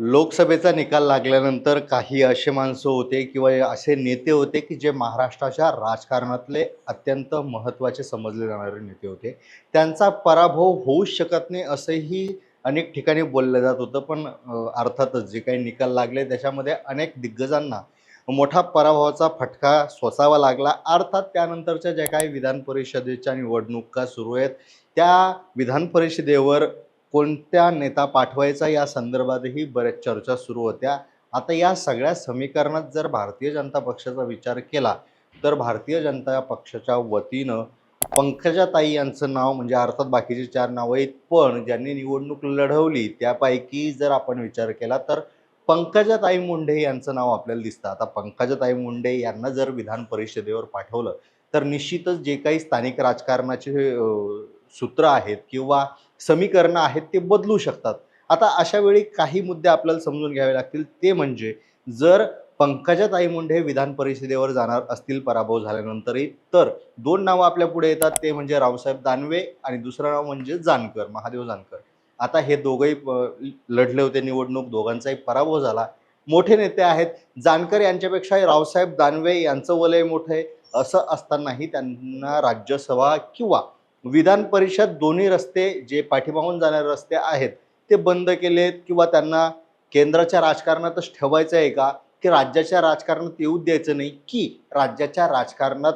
लोकसभेचा निकाल लागल्यानंतर काही असे माणसं होते किंवा असे नेते होते की जे महाराष्ट्राच्या राजकारणातले अत्यंत महत्त्वाचे समजले जाणारे नेते होते. त्यांचा पराभव होऊच शकत नाही असंही अनेक ठिकाणी बोललं जात होतं. पण अर्थातच जे काही निकाल लागले त्याच्यामध्ये अनेक दिग्गजांना मोठा पराभवाचा फटका सोसावा लागला. अर्थात त्यानंतरच्या ज्या काही विधान परिषदेच्या निवडणुका सुरू आहेत त्या विधान परिषदेवर कोणत्या नेता पाठवायचा या संदर्भातही बऱ्याच चर्चा सुरू होत्या. आता या सगळ्या समीकरणात जर भारतीय जनता पक्षाचा विचार केला तर भारतीय जनता पक्षाच्या वतीनं पंकजाताई यांचं नाव म्हणजे अर्थात बाकीचे चार नावं आहेत पण ज्यांनी निवडणूक लढवली त्यापैकी जर आपण विचार केला तर पंकजाताई मुंडे यांचं नाव आपल्याला दिसतं. आता पंकजाताई मुंडे यांना जर विधान परिषदेवर पाठवलं तर निश्चितच जे काही स्थानिक राजकारणाचे सूत्र आहेत किंवा समीकरणं आहेत ते बदलू शकतात. आता अशा वेळी काही मुद्दे आपल्याला समजून घ्यावे लागतील. ते म्हणजे जर पंकजाताई मुंडे विधान परिषदेवर जाणार असतील पराभव झाल्यानंतरही तर दोन नावं आपल्या पुढे येतात. ते म्हणजे रावसाहेब दानवे आणि दुसरं नाव म्हणजे जानकर महादेव जानकर. आता हे दोघंही लढले होते निवडणूक दोघांचाही पराभव झाला. मोठे नेते आहेत. जानकर यांच्यापेक्षा रावसाहेब दानवे यांचं वलय मोठं आहे. असं असतानाही त्यांना राज्यसभा किंवा विधान परिषद दोन्ही रस्ते जे पाठीमागून जाणारे रस्ते आहेत ते बंद केलेत किंवा त्यांना केंद्राच्या राजकारणातच ठेवायचं आहे का? की राज्याच्या राजकारणात येऊ द्यायचं नाही? की राज्याच्या राजकारणात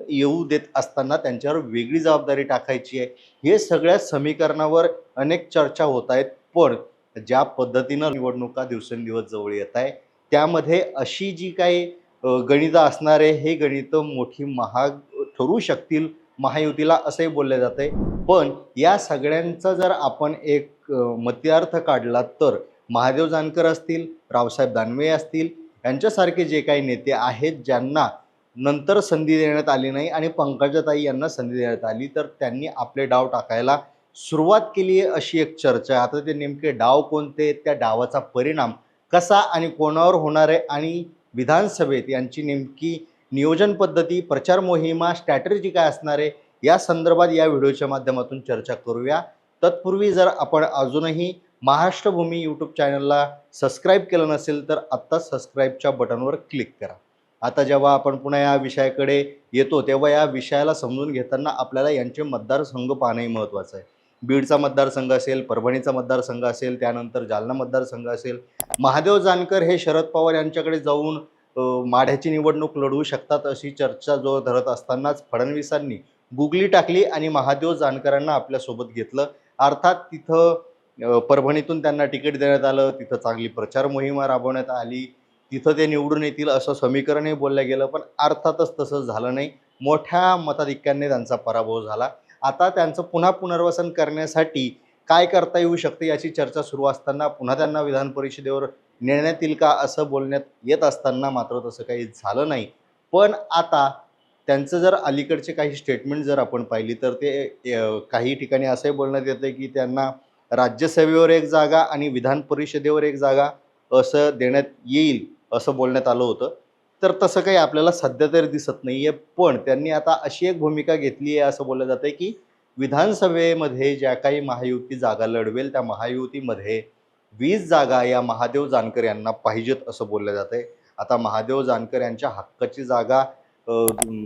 येऊ देत असताना त्यांच्यावर वेगळी जबाबदारी टाकायची आहे? हे सगळ्या समीकरणावर अनेक चर्चा होत आहेत पण ज्या पद्धतीनं निवडणुका दिवसेंदिवस जवळ येत आहे त्यामध्ये अशी जी काही गणितं असणारे हे गणितं मोठी महाग ठरू शकतील महायुतीला असंही बोलले जाते. पण या सगळ्यांचा जर आपण एक मत्यार्थ काढला तर महादेव जानकर असतील रावसाहेब दानवे असतील यांच्यासारखे जे काही नेते आहेत ज्यांना नंतर संधी देण्यात आली नाही आणि पंकजाताई यांना संधी देण्यात आली तर त्यांनी आपले डाव टाकायला सुरुवात केली आहे अशी एक चर्चा आहे. आता ते नेमके डाव कोणते त्या डावाचा परिणाम कसा आणि कोणावर होणार आहे? आणि विधानसभेत यांची नेमकी नियोजन पद्धती प्रचार मोहिमा स्ट्रॅटर्जी काय असणार आहे या संदर्भात या व्हिडिओच्या माध्यमातून चर्चा करूया. तत्पूर्वी जर आपण अजूनही महाराष्ट्रभूमी यूट्यूब चॅनलला सबस्क्राईब केलं नसेल तर आत्ताच सबस्क्राईबच्या बटनवर क्लिक करा. आता जेव्हा आपण पुन्हा या विषयाकडे येतो तेव्हा या विषयाला समजून घेताना आपल्याला यांचे मतदारसंघ पाहणंही महत्त्वाचं आहे. बीडचा मतदारसंघ असेल परभणीचा मतदारसंघ असेल त्यानंतर जालना मतदारसंघ असेल महादेव जानकर हे शरद पवार यांच्याकडे जाऊन माढ्याची निवडणूक लढवू शकतात अशी चर्चा जो धरत असतानाच फडणवीसांनी गुगली टाकली आणि महादेव जानकरांना आपल्यासोबत घेतलं. अर्थात तिथं परभणीतून त्यांना तिकीट देण्यात आलं तिथं चांगली प्रचार मोहिमा राबवण्यात आली तिथं ते निवडून येतील असं समीकरणही बोललं गेलं पण अर्थातच तसं झालं नाही. मोठ्या मताधिक्याने त्यांचा पराभव झाला. आता त्यांचं पुन्हा पुनर्वसन करण्यासाठी काय करता येऊ शकते याची चर्चा सुरू असताना पुन्हा त्यांना विधान परिषदेवर नेण्यात येईल का असं बोलण्यात येत असताना मात्र तसं काही झालं नाही. पण आता त्यांचं जर अलीकडचे काही स्टेटमेंट जर आपण पाहिली तर ते काही ठिकाणी असंही बोलण्यात येतं की त्यांना राज्यसभेवर एक जागा आणि विधान परिषदेवर एक जागा असं देण्यात येईल असं बोलण्यात आलं होतं. तर तसं काही आपल्याला सध्या तरी दिसत नाही आहे पण त्यांनी आता अशी एक भूमिका घेतली आहे असं बोललं जातं आहे की विधानसभेमध्ये ज्या काही महायुती जागा लढवेल त्या महायुतीमध्ये वीस जागा या महादेव जानकर यांना पाहिजेत असं बोललं जातं आहे. आता महादेव जानकर यांच्या हक्काची जागा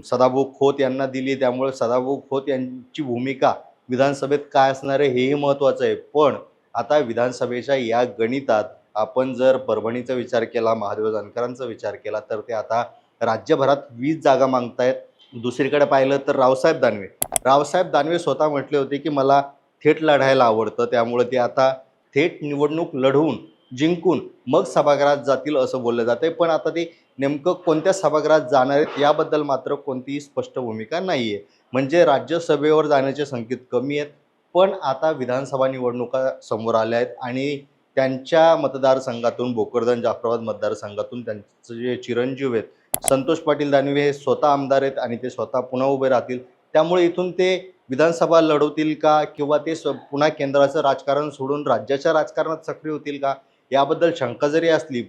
सदाभाऊ खोत यांना दिली त्यामुळे सदाभाऊ खोत यांची भूमिका विधानसभेत काय असणार आहे हेही महत्त्वाचं आहे. पण आता विधानसभेच्या या गणितात आपण जर परभणीचा विचार केला महादेव जानकरांचा विचार केला तर ते आता राज्यभरात वीस जागा मागतायत. दुसरीकडे पाहिलं तर रावसाहेब दानवे. रावसाहेब दानवे स्वतः म्हटले होते की मला थेट लढायला आवडतं. त्यामुळे ते आता थेट निवडणूक लढवून जिंकून मग सभागृहात जातील असं बोललं जाते पण आता ते नेमकं कोणत्या सभागृहात जाणार आहेत याबद्दल मात्र कोणतीही स्पष्ट भूमिका नाही आहे म्हणजे राज्यसभेवर जाण्याचे संकेत कमी आहेत. पण आता विधानसभा निवडणुका समोर आल्या आहेत आणि त्यांच्या मतदारसंघातून भोकरदन जाफराबाद मतदारसंघातून त्यांचे जे चिरंजीव आहेत संतोष पाटील दानवे हे स्वतः आमदार आहेत आणि ते स्वतः पुन्हा उभे राहतील. त्यामुळे इथून ते विधानसभा लढवतील का किंवा ते स्व पुन्हा केंद्राचं राजकारण सोडून राज्याच्या राजकारणात सक्रिय होतील का? याबद्दल शंका जरी असली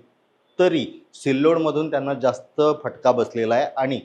तरी सिल्लोडमधून त्यांना जास्त फटका बसलेला आहे. आणि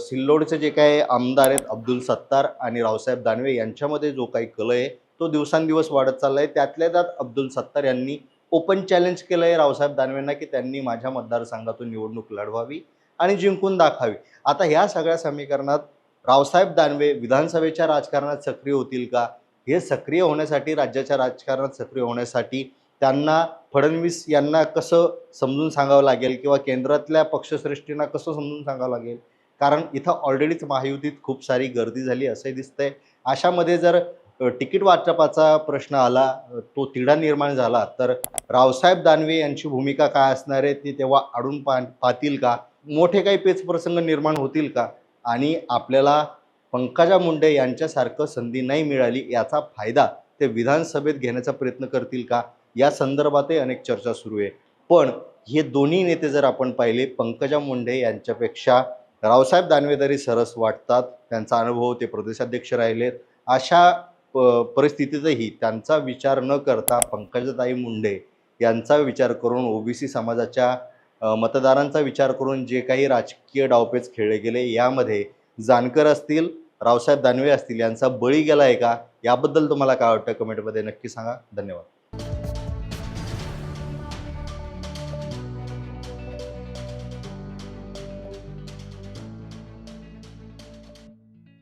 सिल्लोडचे जे काही आमदार आहेत अब्दुल सत्तार आणि रावसाहेब दानवे यांच्यामध्ये जो काही कल आहे तो दिवसांदिवस वाढत चालला आहे त्यातल्या त्यात अब्दुल सत्तार यांनी ओपन चॅलेंज केलं आहे रावसाहेब दानवेंना की त्यांनी माझ्या मतदारसंघातून निवडणूक लढवावी आणि जिंकून दाखवावी. आता ह्या सगळ्या समीकरणात रावसाहेब दानवे विधानसभेच्या राजकारणात सक्रिय होतील का? हे सक्रिय होण्यासाठी राज्याच्या राजकारणात सक्रिय होण्यासाठी त्यांना फडणवीस यांना कसं समजून सांगावं लागेल किंवा केंद्रातल्या पक्षश्रेष्ठींना कसं समजून सांगावं लागेल? कारण इथं ऑलरेडीच महायुतीत खूप सारी गर्दी झाली असंही दिसतंय. अशामध्ये जर तिकीट वाटपाचा प्रश्न आला तो तिढा निर्माण झाला. तर रावसाहेब दानवे यांची भूमिका काय असणार आहे ती तेव्हा आडून पा पाहतील का? मोठे काही पेच प्रसंग निर्माण होतील का? आणि आपल्याला पंकजा मुंडे यांच्यासारखं संधी नाही मिळाली याचा फायदा ते विधानसभेत घेण्याचा प्रयत्न करतील का? या संदर्भातही अनेक चर्चा सुरू आहे. पण हे दोन्ही नेते जर आपण पाहिले पंकजा मुंडे यांच्यापेक्षा रावसाहेब दानवे तरी सरस वाटतात. त्यांचा अनुभव ते प्रदेशाध्यक्ष राहिलेत. अशा प- परिस्थितीतही त्यांचा विचार न करता पंकजाताई मुंडे यांचा विचार करून ओबीसी समाजाच्या मतदारांचा विचार करून जे काही राजकीय डावपेच खेळले गेले यामध्ये जानकर असतील रावसाहेब दानवे असतील यांचा बळी गेला आहे का? याबद्दल तुम्हाला काय वाटतं? कमेंटमध्ये नक्की सांगा. धन्यवाद.